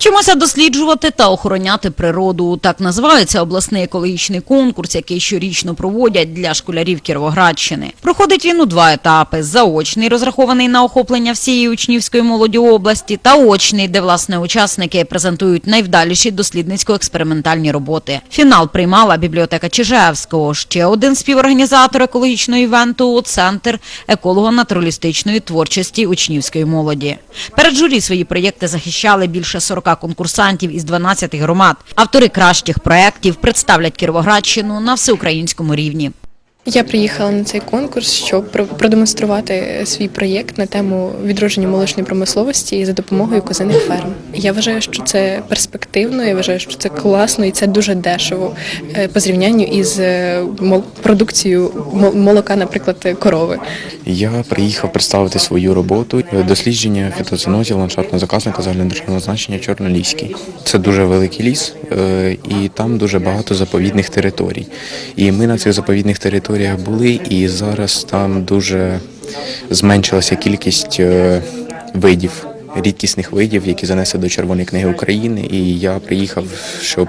Вчимося досліджувати та охороняти природу. Так називається обласний екологічний конкурс, який щорічно проводять для школярів Кіровоградщини. Проходить він у два етапи: заочний, розрахований на охоплення всієї учнівської молоді області, та очний, де власне учасники презентують найвдаліші дослідницько-експериментальні роботи. Фінал приймала бібліотека Чижевського. Ще один співорганізатор екологічного івенту центр еколого-натуралістичної творчості учнівської молоді. Перед журі свої проєкти захищали більше 40 конкурсантів із 12 громад. Автори кращих проєктів представлять Кіровоградщину на всеукраїнському рівні. Я приїхала на цей конкурс, щоб про- продемонструвати свій проєкт на тему відродження молочної промисловості за допомогою козиних ферм. Я вважаю, що це перспективно, я вважаю, що це класно і це дуже дешево е, по зрівнянню із е, продукцією молока, наприклад, корови. Я приїхав представити свою роботу дослідження фітоценозів ландшафтного заказника загальнодержавного значення Чорноліський. Це дуже великий ліс, е, і там дуже багато заповідних територій. І ми на цих заповідних територіях були, і зараз там дуже зменшилася кількість е, видів. Рідкісних видів, які занесли до Червоної книги України, і я приїхав, щоб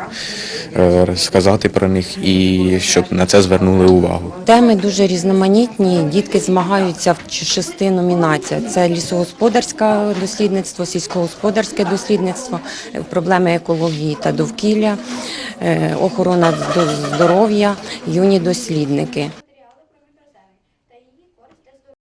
е, розказати про них і щоб на це звернули увагу. Теми дуже різноманітні. Дітки змагаються в шести номінаціях: це лісогосподарське дослідництво, сільськогосподарське дослідництво, е, проблеми екології та довкілля, е, охорона здоров'я, юні дослідники.